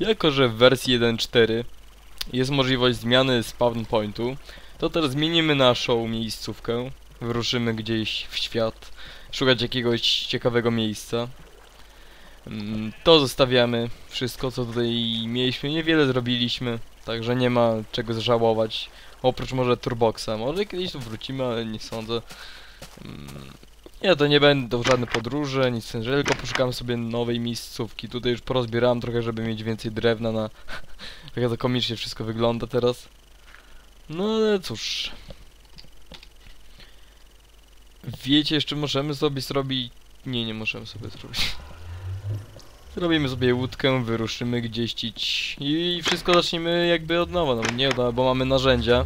Jako, że w wersji 1.4 jest możliwość zmiany spawn pointu, to teraz zmienimy naszą miejscówkę. Wyruszymy gdzieś w świat, szukać jakiegoś ciekawego miejsca. Mm, To zostawiamy. Wszystko, co tutaj mieliśmy, niewiele zrobiliśmy, także nie ma czego żałować. Oprócz może Turboxa. Może kiedyś tu wrócimy, ale nie sądzę. Nie, to nie będą żadne podróże, nic ten, tylko poszukam sobie nowej miejscówki. Tutaj już porozbierałem trochę, żeby mieć więcej drewna na... Jak to komicznie wszystko wygląda teraz. No ale cóż. Wiecie, jeszcze możemy sobie zrobić... Nie, nie możemy sobie zrobić. Zrobimy sobie łódkę, wyruszymy gdzieś cić i wszystko zaczniemy jakby od nowa, no nie nowa, bo mamy narzędzia.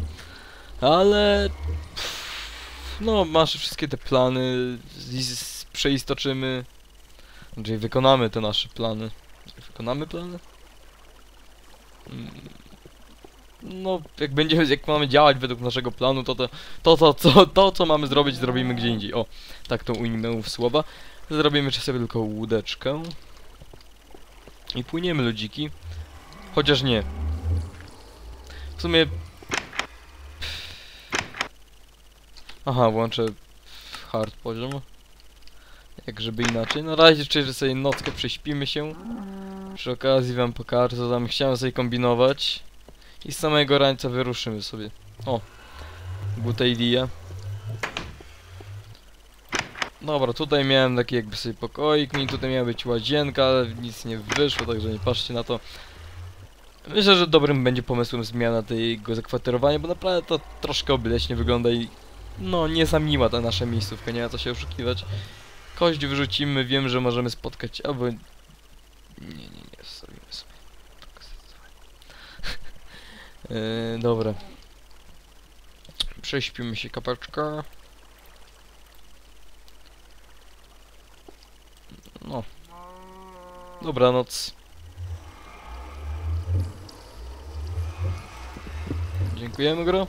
Ale... No, masz wszystkie te plany, przeistoczymy, czyli wykonamy te nasze plany. Wykonamy plany? Mm, No, jak będziemy, jak mamy działać według naszego planu, to to, to, to, co, to co mamy zrobić, zrobimy gdzie indziej. O, tak to ujmę w słowa. Zrobimy jeszcze sobie tylko łódeczkę. I płyniemy, ludziki. Chociaż nie. W sumie... Aha, włączę hard poziom. Jak żeby inaczej. Na razie że sobie nockę prześpimy się. Przy okazji wam pokażę, co tam chciałem sobie kombinować. I z samego rańca wyruszymy sobie. O! Buta idea. Dobra, tutaj miałem taki jakby sobie pokoik, mi tutaj miała być łazienka, ale nic nie wyszło, także nie patrzcie na to. Myślę, że dobrym będzie pomysłem zmiana tego zakwaterowania, bo naprawdę to troszkę obleśnie wygląda i no nie za miła ta nasza miejscówka, nie ma co się oszukiwać. Kość wyrzucimy, wiem, że możemy spotkać, albo... Nie, nie, nie, zostawimy sobie. Yy, dobra. Prześpimy się kapeczka. No. Dobranoc. Dziękujemy, gro.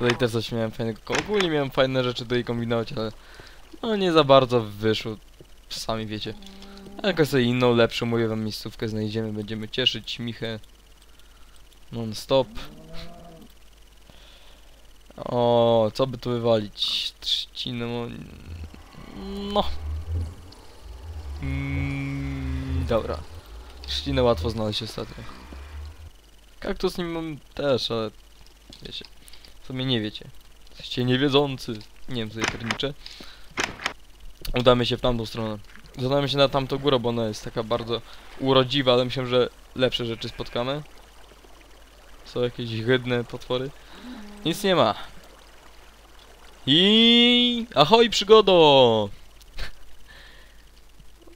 Tutaj też coś miałem fajnego. Ogólnie miałem fajne rzeczy tutaj kombinować, ale no nie za bardzo wyszło. Sami wiecie. A Jakoś sobie inną, lepszą, mówię wam, miejscówkę znajdziemy, będziemy cieszyć Michę non stop. O, co by tu wywalić? Trzcinę, no. Mm, dobra. Trzcinę łatwo znaleźć ostatnio. Kaktus nie mam też, ale sumie nie wiecie. Jesteście niewiedzący. Nie wiem, je pierniczę. Udamy się w tamtą stronę. Zadamy się na tamtą górę, bo ona jest taka bardzo urodziwa, ale myślę, że lepsze rzeczy spotkamy. Są jakieś hydne potwory. Nic nie ma. I ahoj przygodo!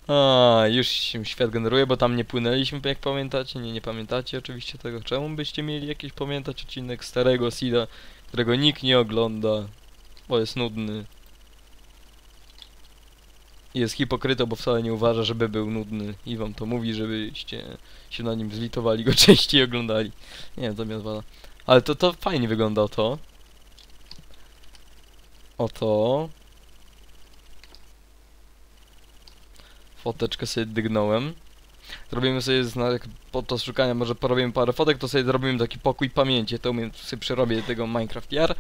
A, już się świat generuje, bo tam nie płynęliśmy, jak pamiętacie. Nie, nie pamiętacie oczywiście tego. Czemu byście mieli jakiś pamiętać odcinek starego Sida, którego nikt nie ogląda, bo jest nudny. Jest hipokrytą, bo wcale nie uważa, żeby był nudny i wam to mówi, żebyście się na nim zlitowali, go częściej oglądali. Nie wiem, to mnie. Ale to, to fajnie wygląda to. Oto. Foteczkę sobie dygnąłem. Zrobimy sobie jak podczas szukania, może porobimy parę fotek, to sobie zrobimy taki pokój pamięci. To umiem sobie przerobię tego Minecraft VR.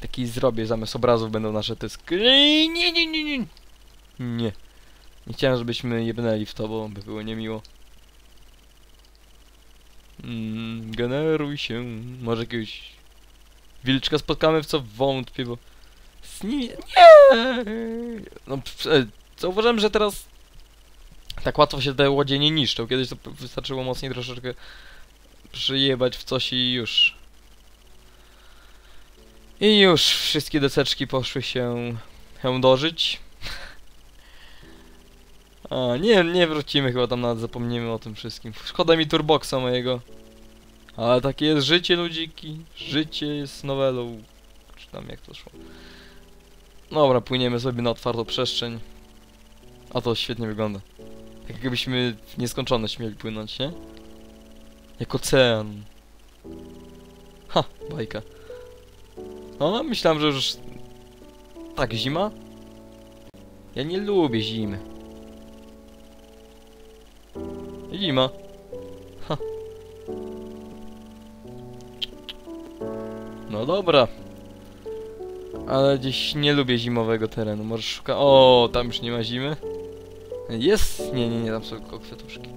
Taki zrobię, zamiast obrazów będą nasze te sk- Nie, nie, nie, nie, nie. Nie. Nie chciałem, żebyśmy jebnęli w to, bo by było niemiło. Mm, generuj się. Może jakiegoś wilczka spotkamy, w co wątpię, bo nimi... Nie! No, e, zauważyłem, że teraz tak łatwo się te łodzie nie niszczą. Kiedyś to wystarczyło mocniej troszeczkę przyjebać w coś i już. I już wszystkie deseczki poszły się dożyć. A, nie, nie wrócimy chyba tam nawet, zapomnimy o tym wszystkim. Szkoda mi turboxa mojego. Ale takie jest życie ludziki. Życie jest nowelą. Czy tam jak to szło. Dobra, płyniemy sobie na otwartą przestrzeń. A to świetnie wygląda. Jakbyśmy w nieskończoność mieli płynąć, nie? Jak ocean. Ha, bajka. No, myślałem, że już... Tak, zima? Ja nie lubię zimy. Zima. Ha. No dobra. Ale gdzieś nie lubię zimowego terenu. Może szuka... O, tam już nie ma zimy. Jest? Nie, nie, nie, tam są tylko kwiatuszki.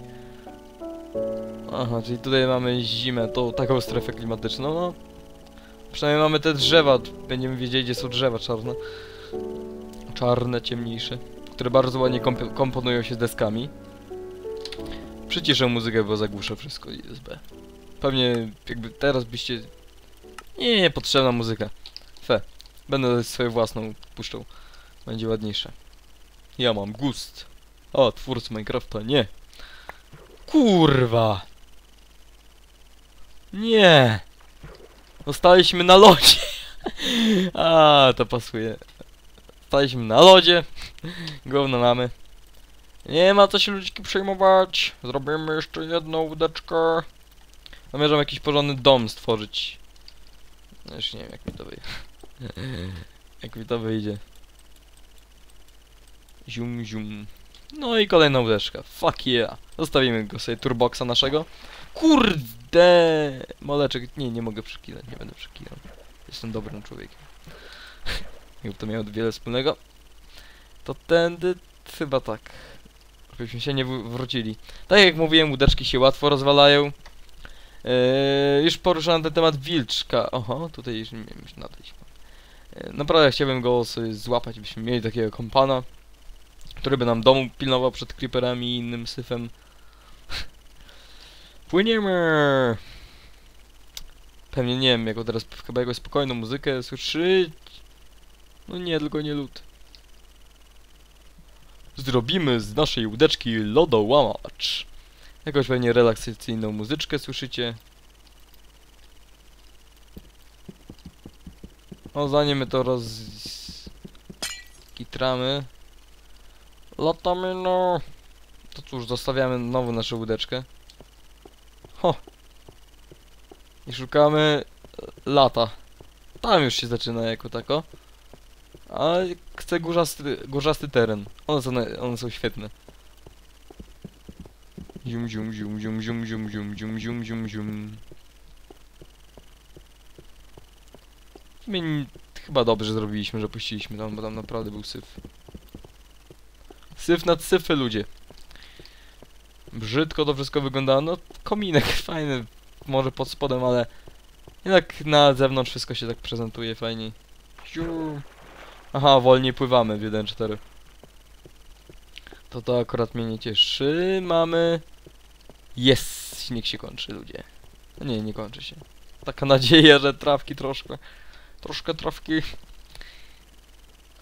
Aha, czyli tutaj mamy zimę, tą taką strefę klimatyczną, no. Przynajmniej mamy te drzewa, będziemy wiedzieli gdzie są drzewa czarne. Czarne, ciemniejsze. Które bardzo ładnie komp komponują się z deskami. Przyciszę muzykę, bo zagłuszę wszystko i jest B. Pewnie jakby teraz byście... Nie, nie, potrzebna muzyka. Fe. Będę swoją własną puszczał. Będzie ładniejsze. Ja mam gust. O, twórcy Minecrafta, nie. Kurwa. Nie. Zostaliśmy na lodzie. A, to pasuje. Staliśmy na lodzie. Gówno mamy. Nie ma co się ludziki przejmować. Zrobimy jeszcze jedną łódeczkę. Zamierzam jakiś porządny dom stworzyć. No już nie wiem jak mi to wyjdzie. jak mi to wyjdzie. Zium, zium. No i kolejna łódeczka. Fuck yeah. Zostawimy go sobie turboxa naszego. Kurde! Moleczek. Nie, nie mogę przekinać. Nie będę przekinał. Jestem dobrym człowiekiem. Jakby to miało wiele wspólnego. To tędy chyba tak. Żebyśmy się nie wr- wrócili. Tak jak mówiłem, łódeczki się łatwo rozwalają. Eee, już poruszałem ten temat wilczka. Oho, tutaj już nie wiem, już nadejść. Eee, naprawdę chciałbym go sobie złapać, byśmy mieli takiego kompana, który by nam domu pilnował przed creeperami i innym syfem. Płyniemy! Pewnie nie wiem, jako teraz chyba jakąś spokojną muzykę słyszy. No nie, tylko nie lód. Zrobimy z naszej łódeczki lodołamacz. Jakąś pewnie relaksacyjną muzyczkę słyszycie. No zanim my to roz... kitramy. Latamy no. To cóż, zostawiamy znowu naszą łódeczkę. Ho. I szukamy e, lata. Tam już się zaczyna jako tako. Ale chcę górzasty, górzasty teren. One są, one są świetne. Zium, zium, zium, zium, zium, zium, zium, zium, zium, zium, zium. Chyba dobrze zrobiliśmy, że puściliśmy tam, bo tam naprawdę był syf. Syf nad syfy, ludzie. Brzydko to wszystko wygląda, no kominek fajny, może pod spodem, ale jednak na zewnątrz wszystko się tak prezentuje fajniej. Ziu. Aha, wolniej pływamy w 1.4. To to akurat mnie nie cieszy. Mamy... Jest! Śnieg się kończy, ludzie. No nie, nie kończy się. Taka nadzieja, że trawki troszkę... Troszkę trawki...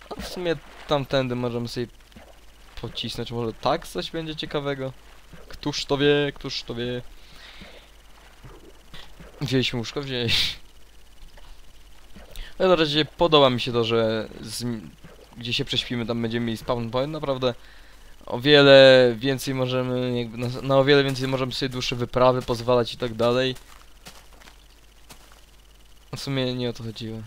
A w sumie tamtędy możemy sobie pocisnąć. Może tak coś będzie ciekawego? Któż to wie, któż to wie? Wzięliśmy łóżko, wzięliśmy. Ale na razie podoba mi się to, że z, gdzie się prześpimy, tam będziemy mieli spawn point. Naprawdę o wiele więcej możemy, jakby na, na o wiele więcej możemy sobie dłuższe wyprawy pozwalać i tak dalej. W sumie nie o to chodziło.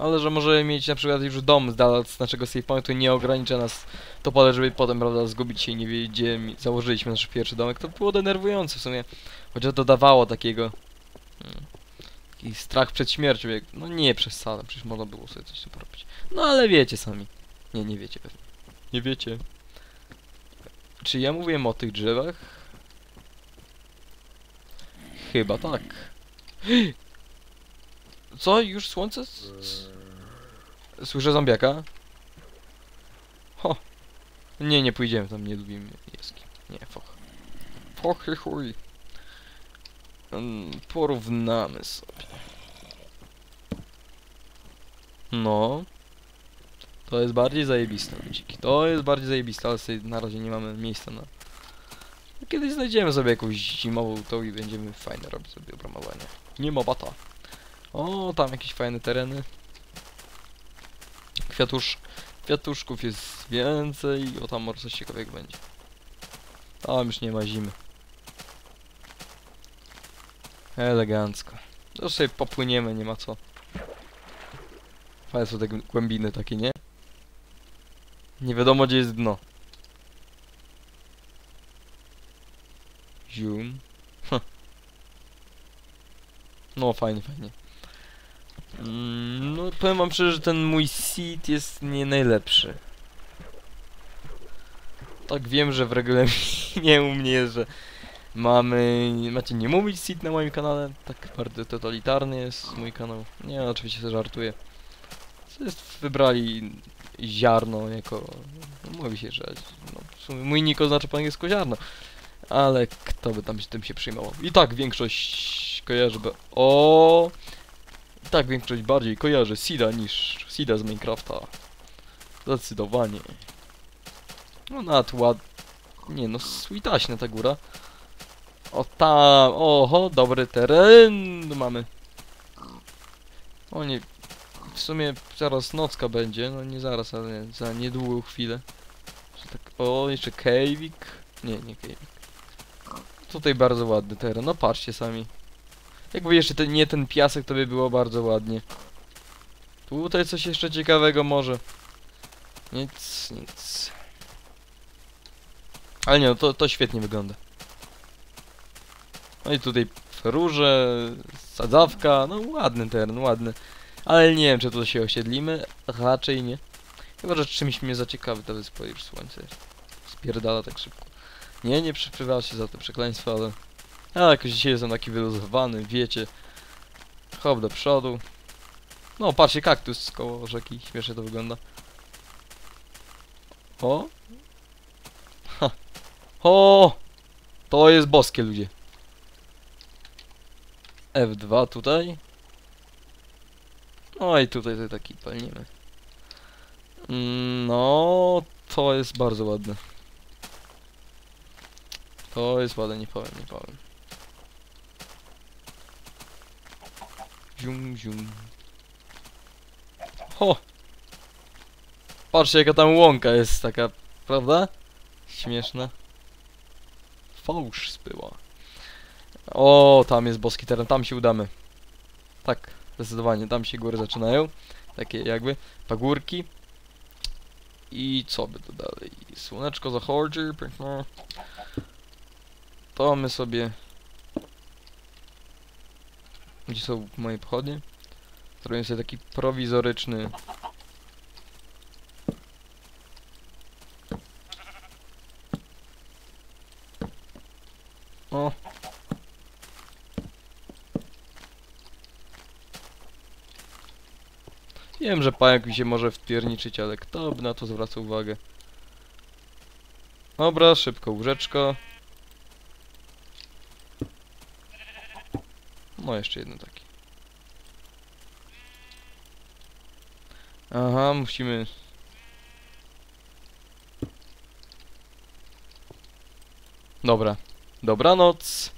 Ale że możemy mieć na przykład już dom z dala z naszego save pointu i nie ogranicza nas to pole, żeby potem, prawda, zgubić się i nie wiedzieć, gdzie założyliśmy nasz pierwszy domek. To było denerwujące w sumie. Chociaż dodawało takiego... Hmm, taki strach przed śmiercią, jak... No nie przesadzam, przecież można było sobie coś tu porobić. No ale wiecie sami. Nie, nie wiecie pewnie. Nie wiecie. Czy ja mówiłem o tych drzewach? Chyba tak. Co? Już słońce? Słyszę zombiaka. Ho. Nie, nie pójdziemy tam, nie lubimy jaskiń. Nie, foch. Fochy chuj. Mm, Porównamy sobie. No. To jest bardziej zajebiste, ludziki. To jest bardziej zajebiste, ale sobie na razie nie mamy miejsca na... Kiedyś znajdziemy sobie jakąś zimową tą i będziemy fajne robić sobie obramowanie. Nie ma bata. O, tam jakieś fajne tereny. Kwiatusz... Kwiatuszków jest więcej. O, tam może coś ciekawego będzie. Tam już nie ma zimy. Elegancko. To sobie popłyniemy, nie ma co. Fajne są te gł- głębiny takie, nie? Nie wiadomo gdzie jest dno. Ha. No, fajnie, fajnie. Mm, no, powiem wam szczerze, że ten mój seed jest nie najlepszy. Tak wiem, że w regulaminie u mnie że mamy... Macie nie mówić seed na moim kanale. Tak bardzo totalitarny jest mój kanał. Nie, oczywiście żartuję. To jest, wybrali ziarno jako... No, mówi się, że... No, w sumie mój nick oznacza po angielsku ziarno. Ale kto by tam się tym się przyjmował? I tak większość kojarzy... Be... O. I tak większość bardziej kojarzy Sida niż Sida z Minecrafta. Zdecydowanie. No nawet ład... Nie no, switaśna ta góra. O tam, oho, dobry teren mamy. O nie, w sumie zaraz nocka będzie, no nie zaraz, ale za niedługą chwilę. Tak, o, jeszcze cave'ik. Nie, nie cave'ik. Tutaj bardzo ładny teren, no patrzcie sami. Jakby jeszcze ten, nie ten piasek, to by było bardzo ładnie. Tutaj coś jeszcze ciekawego może. Nic, nic. Ale nie, no to, to świetnie wygląda. No i tutaj róże, sadzawka, no ładny teren, ładny. Ale nie wiem, czy tu się osiedlimy, raczej nie. Chyba, że czymś mnie zaciekawi ta wyspa już słońce spierdala tak szybko. Nie, nie przypływa się za te przekleństwa, ale... Ale jakoś dzisiaj jestem taki wyluzowany, wiecie. Hop do przodu. No, patrzcie, kaktus koło rzeki, śmiesznie to wygląda. O! Ha! O! To jest boskie, ludzie. F2 tutaj. No i tutaj to taki palnimy. No, to jest bardzo ładne. To jest ładne, nie powiem, nie powiem. Zium, zium. Ho! Patrzcie jaka tam łąka jest taka, prawda? Śmieszna. Fałsz spyła. O, tam jest boski teren, tam się udamy. Tak, zdecydowanie, tam się góry zaczynają. Takie jakby pagórki. I co by tu dalej? Słoneczko zachodzi, piękne. To my sobie... Gdzie są moje pochodnie? Zrobię sobie taki prowizoryczny... O! Wiem, że pająk mi się może wpierniczyć, ale kto by na to zwraca uwagę? Dobra, szybko łóżeczko. No, jeszcze jedno takie. Aha, musimy... Dobra. Dobranoc.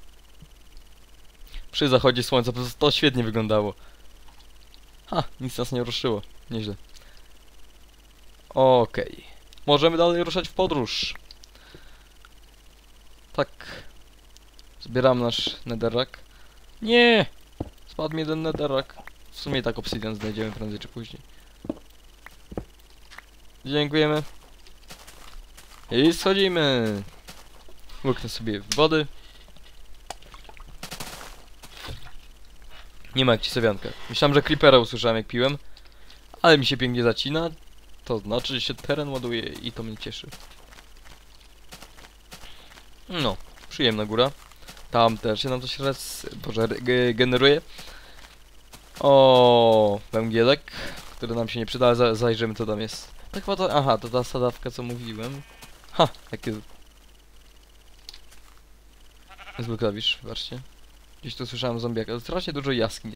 Przy zachodzie słońca, to, świetnie wyglądało. Ha, nic nas nie ruszyło. Nieźle. Okej. Możemy dalej ruszać w podróż. Tak. Zbieram nasz netherrack. Nie! Spadł mi jeden netherrack. W sumie tak obsydian znajdziemy prędzej czy później. Dziękujemy. I schodzimy. Łyknę sobie wody. Nie ma jak ci sowianka. Myślałem, że creepera usłyszałem jak piłem. Ale mi się pięknie zacina. To znaczy, że się teren ładuje i to mnie cieszy. No, przyjemna góra. Tam też się nam coś raz, boże, ge- generuje. O, węgielek, który nam się nie przyda, ale za zajrzymy co tam jest. Tak chyba to, aha, to ta sadawka co mówiłem. Ha, jakie... Zły klawisz, zobaczcie. Gdzieś tu słyszałem zombiaka, strasznie dużo jaskiń.